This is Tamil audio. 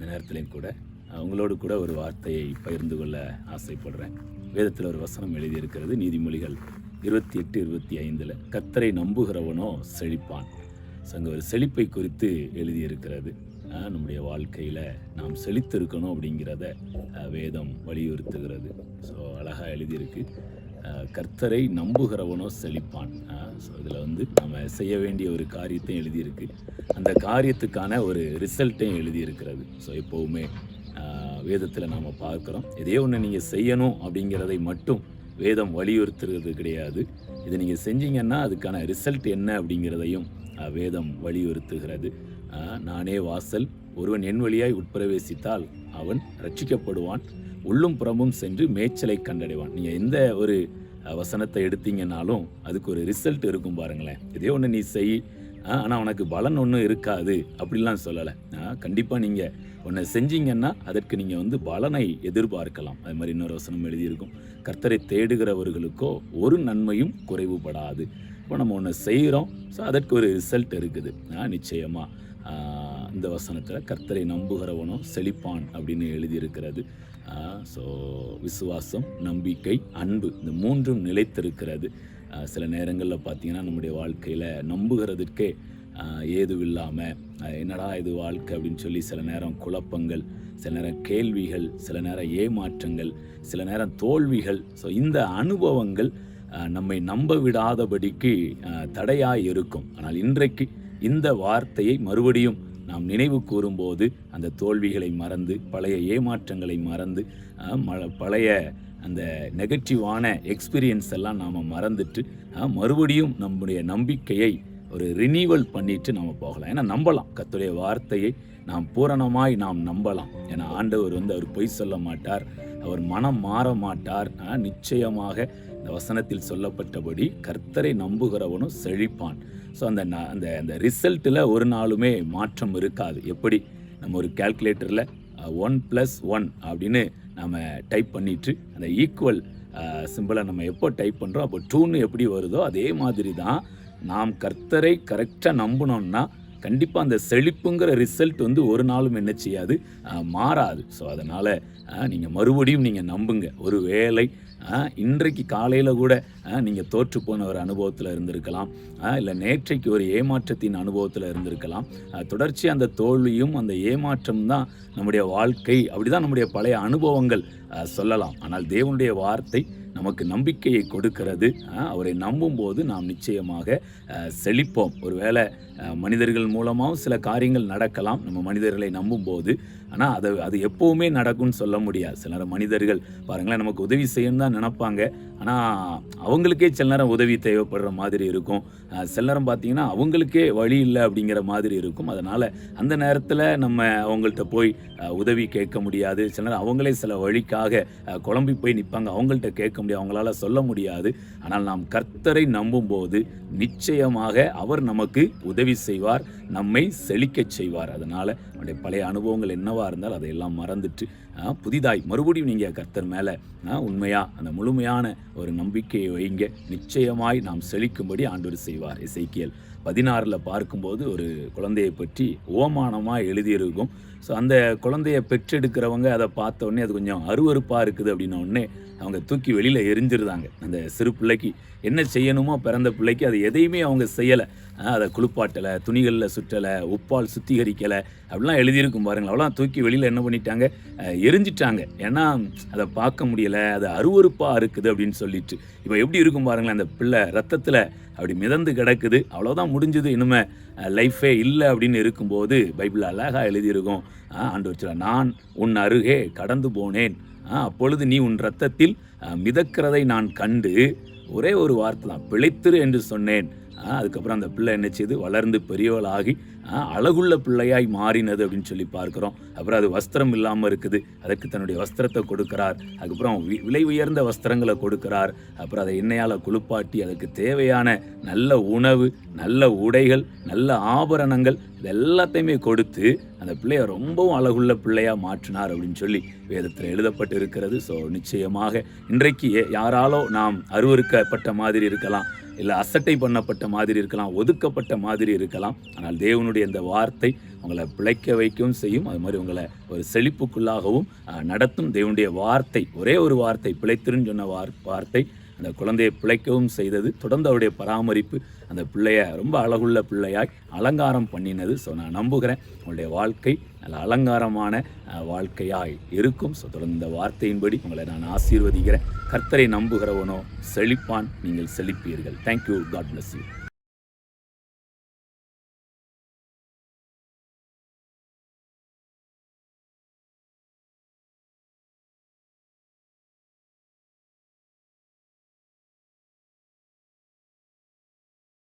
இந்த நேரத்துலையும் கூட உங்களோடு கூட ஒரு வார்த்தையை பகிர்ந்து கொள்ள ஆசைப்படுறேன். வேதத்தில் ஒரு வசனம் எழுதியிருக்கிறது நீதிமொழிகள் இருபத்தி எட்டு இருபத்தி ஐந்தில் கத்தரை நம்புகிறவனோ செழிப்பான். சங்க ஒரு செழிப்பை குறித்து எழுதியிருக்கிறது. நம்முடைய வாழ்க்கையில் நாம் செழித்திருக்கணும் அப்படிங்கிறத வேதம் வலியுறுத்துகிறது. ஸோ அழகாக எழுதியிருக்கு. கர்த்தரை நம்புகிறவனோ செழிப்பான். ஸோ இதில் வந்து நம்ம செய்ய வேண்டிய ஒரு காரியத்தையும் எழுதியிருக்கு. அந்த காரியத்துக்கான ஒரு ரிசல்ட்டையும் எழுதியிருக்கிறது. ஸோ எப்போவுமே வேதத்தில் நாம் பார்க்குறோம். இதே ஒன்று நீங்கள் செய்யணும் அப்படிங்கிறதை மட்டும் வேதம் வலியுறுத்துறது கிடையாது. இதை நீங்கள் செஞ்சீங்கன்னா அதுக்கான ரிசல்ட் என்ன அப்படிங்கிறதையும் வேதம் வலியுறுத்துகிறது. நானே வாசல். ஒருவன் என் வழியாய் உட்பிரவேசித்தால் அவன் ரட்சிக்கப்படுவான் உள்ளும் புறமும் சென்று மேய்ச்சலை கண்டடைவான். நீங்கள் எந்த ஒரு வசனத்தை எடுத்தீங்கன்னாலும் அதுக்கு ஒரு ரிசல்ட் இருக்கும் பாருங்களேன். இதே ஒன்று நீ செய் ஆனால் உனக்கு பலன் ஒன்றும் இருக்காது. அப்படிலாம் சொல்லலை. கண்டிப்பாக நீங்கள் ஒன்று செஞ்சீங்கன்னா அதற்கு நீங்கள் வந்து பலனை எதிர்பார்க்கலாம். அது மாதிரி இன்னொரு வசனம் எழுதியிருக்கும். கர்த்தரை தேடுகிறவர்களுக்கோ ஒரு நன்மையும் குறைவுபடாது. இப்போ நம்ம ஒன்று செய்கிறோம் ஸோ அதற்கு ஒரு ரிசல்ட் இருக்குது. நிச்சயமாக இந்த வசனத்தில் கர்த்தரை நம்புகிறவனோ செழிப்பான் அப்படின்னு எழுதியிருக்கிறது. ஸோ விசுவாசம் நம்பிக்கை அன்பு இந்த மூன்றும் நிலைத்திருக்கிறது. சில நேரங்களில் பார்த்தீங்கன்னா நம்முடைய வாழ்க்கையில் நம்புகிறதுக்கே ஏதும் இல்லாமல் என்னடா இது வாழ்க்கை அப்படின்னு சொல்லி சில நேரம் குழப்பங்கள் சில நேரம் கேள்விகள் சில நேரம் ஏமாற்றங்கள் சில நேரம் தோல்விகள். ஸோ இந்த அனுபவங்கள் நம்மை நம்ப விடாதபடிக்கு தடையாக இருக்கும். ஆனால் இன்றைக்கு இந்த வார்த்தையை மறுபடியும் நாம் நினைவு கூறும்போது அந்த தோல்விகளை மறந்து பழைய ஏமாற்றங்களை மறந்து பழைய அந்த நெகட்டிவான எக்ஸ்பீரியன்ஸ் எல்லாம் நாம் மறந்துட்டு மறுபடியும் நம்முடைய நம்பிக்கையை ஒரு ரினியூவல் பண்ணிட்டு நம்ம போகலாம். ஏன்னா நம்பலாம். கத்துடைய வார்த்தையை நாம் பூரணமாய் நாம் நம்பலாம். ஏன்னா ஆண்டவர் வந்து அவர் பொய் சொல்ல மாட்டார். அவர் மனம் மாற மாட்டார். நிச்சயமாக இந்த வசனத்தில் சொல்லப்பட்டபடி கர்த்தரை நம்புகிறவனும் செழிப்பான். ஸோ அந்த அந்த அந்த ரிசல்ட்டில் ஒரு நாளுமே மாற்றம் இருக்காது. எப்படி? நம்ம ஒரு கால்குலேட்டரில் ஒன் ப்ளஸ் ஒன் அப்படின்னு நம்ம டைப் பண்ணிட்டு அந்த ஈக்குவல் சிம்பிளை நம்ம எப்போ டைப் பண்ணுறோம் அப்போ டூன்னு எப்படி வருதோ அதே மாதிரி தான் நாம் கர்த்தரை கரெக்டாக நம்பினோம்னா கண்டிப்பாக அந்த செழிப்புங்கிற ரிசல்ட் வந்து ஒரு நாளும் என்ன செய்யாது மாறாது. ஸோ அதனால் நீங்கள் மறுபடியும் நீங்கள் நம்புங்க. ஒரு வேளை இன்றைக்கு காலையில் கூட நீங்கள் தோற்று போன ஒரு அனுபவத்தில் இருந்திருக்கலாம். இல்லை நேற்றைக்கு ஒரு ஏமாற்றத்தின் அனுபவத்தில் இருந்திருக்கலாம். தொடர்ச்சி அந்த தோல்வியும் அந்த ஏமாற்றம் தான் நம்முடைய வாழ்க்கை. அப்படிதான் நம்முடைய பழைய அனுபவங்கள் சொல்லலாம். ஆனால் தேவனுடைய வார்த்தை நமக்கு நம்பிக்கையை கொடுக்கிறது. அவரை நம்பும்போது நாம் நிச்சயமாக செழிப்போம். ஒருவேளை மனிதர்கள் மூலமாகவும் சில காரியங்கள் நடக்கலாம். நம்ம மனிதர்களை நம்பும்போது. ஆனால் அது அது எப்போவுமே நடக்கும்னு சொல்ல முடியாது. சில நேரம் மனிதர்கள் பாருங்களேன் நமக்கு உதவி செய்யணும் தான் நினைப்பாங்க. ஆனால் அவங்களுக்கே சில நேரம் உதவி தேவைப்படுற மாதிரி இருக்கும். சில நேரம் பார்த்தீங்கன்னா அவங்களுக்கே வழி இல்லை அப்படிங்கிற மாதிரி இருக்கும். அதனால் அந்த நேரத்தில் நம்ம அவங்கள்ட்ட போய் உதவி கேட்க முடியாது. சில நேரம் அவங்களே சில வழிக்காக குழம்பி போய் நிற்பாங்க அவங்கள்ட்ட கேட்க முடியாது அவங்களால சொல்ல முடியாது. ஆனால் நாம் கர்த்தரை நம்பும்போது நிச்சயமாக அவர் நமக்கு உதவி செய்வார் நம்மை செழிக்கச் செய்வார். அதனால் அவனுடைய பழைய அனுபவங்கள் என்னவா இருந்தால் அதையெல்லாம் மறந்துட்டு புதிதாய் மறுபடியும் நீங்கள் கர்த்தர் மேலே உண்மையாக அந்த முழுமையான ஒரு நம்பிக்கையை வைங்க. நிச்சயமாய் நாம் செழிக்கும்படி ஆண்டவர் செய்வார். இசைக்கியல் பதினாறில் பார்க்கும்போது ஒரு குழந்தையை பற்றி ஓமானமாக எழுதியிருக்கும். ஸோ அந்த குழந்தையை பெற்றெடுக்கிறவங்க அதை பார்த்த உடனே அது கொஞ்சம் அருவருப்பாக இருக்குது அப்படின்ன உடனே அவங்க தூக்கி வெளியில் எரிஞ்சிருந்தாங்க அந்த சிறு பிள்ளைக்கு என்ன செய்யணுமோ பிறந்த பிள்ளைக்கு அது எதையுமே அவங்க செய்யலை. அதை குளிப்பாட்டலை துணிகளில் சுற்றலை உப்பால் சுத்திகரிக்கலை அப்படிலாம் எழுதியிருக்கும் பாருங்கள் அவ்வளோ தூக்கி வெளியில் என்ன பண்ணிட்டாங்க? எரிஞ்சிட்டாங்க. ஏன்னா அதை பார்க்க முடியலை. அது அருவறுப்பாக இருக்குது அப்படின்னு சொல்லிட்டு. இப்போ எப்படி இருக்கும் பாருங்களேன் அந்த பிள்ளை ரத்தத்தில் அப்படி மிதந்து கிடக்குது. அவ்வளோதான் முடிஞ்சது. இனிமே லைஃபே இல்லை அப்படின்னு இருக்கும்போது பைபிள் அழகாக எழுதியிருக்கோம். ஆண்டு வச்சுல நான் உன் அருகே கடந்து போனேன். அப்பொழுது நீ உன் ரத்தத்தில் மிதக்கிறதை நான் கண்டு ஒரே ஒரு வார்த்தை தான் பிழைத்திரு என்று சொன்னேன். ஆ, அதுக்கப்புறம் அந்த பிள்ளை என்ன செய்து வளர்ந்து பெரியவளாகி ஆ, அழகுள்ள பிள்ளையாய் மாறினது அப்படின்னு சொல்லி பார்க்குறோம். அப்புறம் அது வஸ்திரம் இல்லாமல் இருக்குது. அதுக்கு தன்னுடைய வஸ்திரத்தை கொடுக்கிறார். அதுக்கப்புறம் விலை உயர்ந்த வஸ்திரங்களை கொடுக்கிறார். அப்புறம் அதை எண்ணெயால் குளிப்பாட்டி அதுக்கு தேவையான நல்ல உணவு நல்ல உடைகள் நல்ல ஆபரணங்கள் இது எல்லாத்தையுமே கொடுத்து அந்த பிள்ளைய ரொம்பவும் அழகுள்ள பிள்ளையா மாற்றினார் அப்படின்னு சொல்லி வேதத்தில் எழுதப்பட்டு இருக்கிறது ஸோ நிச்சயமாக இன்றைக்கு ஏ- யாராலோ நாம் அருவறுக்கப்பட்ட மாதிரி இருக்கலாம் இல்லை அசட்டை பண்ணப்பட்ட மாதிரி இருக்கலாம் ஒதுக்கப்பட்ட மாதிரி இருக்கலாம். ஆனால் தேவனுடைய இந்த வார்த்தை உங்களை பிழைக்க வைக்கவும் செய்யும். அது மாதிரி உங்களை ஒரு செழிப்புக்குள்ளாகவும் நடத்தும். தேவனுடைய வார்த்தை ஒரே ஒரு வார்த்தை பிழைத்திருன்னு சொன்ன வார் வார்த்தை. அந்த குழந்தையை பிழைக்கவும் செய்தது தொடர்ந்து அவருடைய பராமரிப்பு அந்த பிள்ளைய ரொம்ப அழகுள்ள பிள்ளையாய் அலங்காரம் பண்ணினது. ஸோ நான் நம்புகிறேன். உங்களுடைய வாழ்க்கை நல்ல அலங்காரமான வாழ்க்கையாய் இருக்கும். ஸோ தொடர்ந்து இந்த வார்த்தையின்படி உங்களை நான் ஆசீர்வதிக்கிறேன். கர்த்தரை நம்புகிறவனோ செழிப்பான். நீங்கள் செழிப்பீர்கள். Thank you God bless you